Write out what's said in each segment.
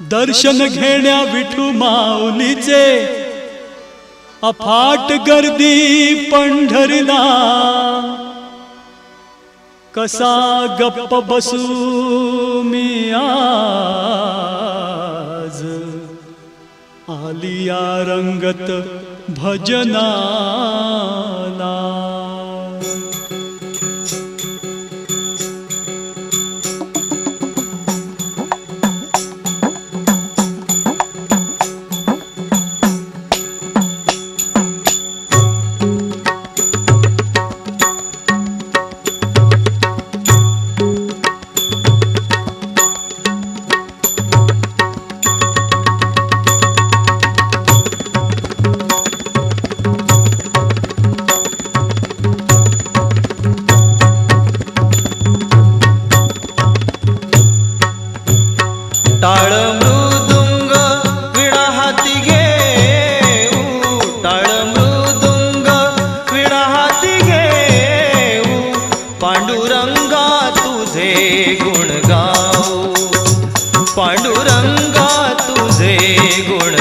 दर्शन घेण्या विठू माऊलीचे. अफाट गर्दी पंढरला. कसा गप्प बसू मी आज? आलिया रंगत भजना. ગુણ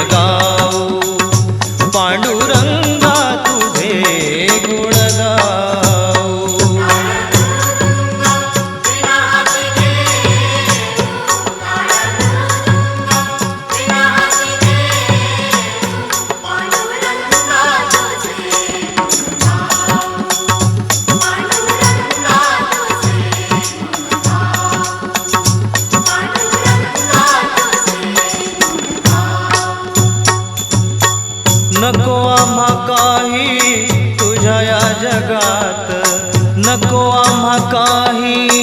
जगात नको आम्हा काही.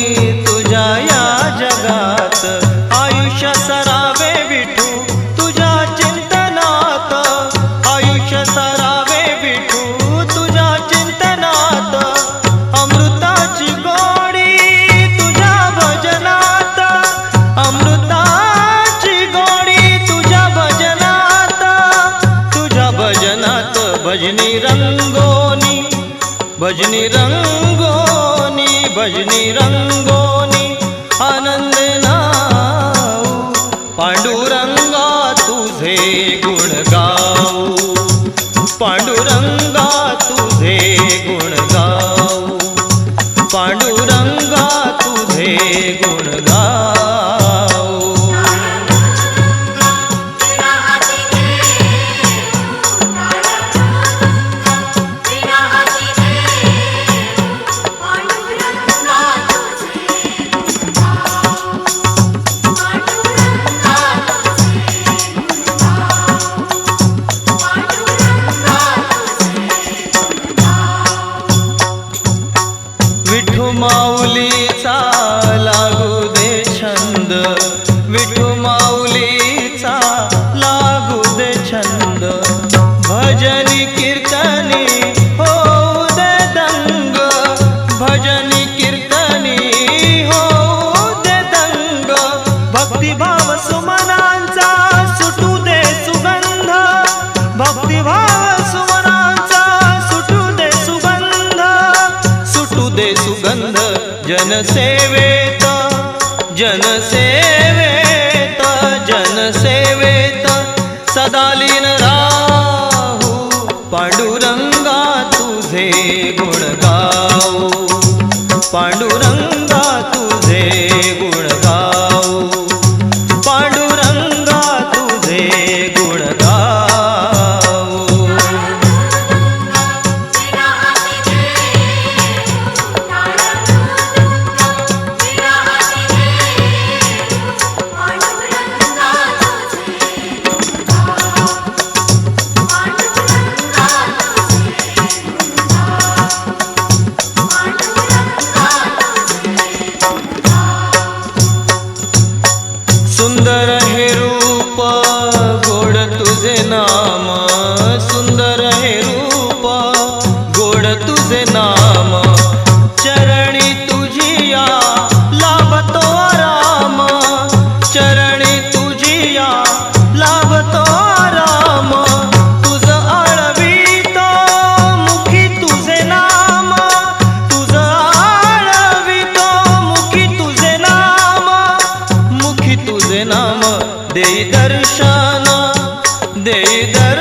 भजनी रंग माऊलीचा लागू. जनसेवेत जनसेवेत जनसेवेत सदालीन राहू पांडुरंगा तुझे गुणगाव पांडुरंगा तुझे गुण सुंदर हे रूप गोड तुझे नाम. দেই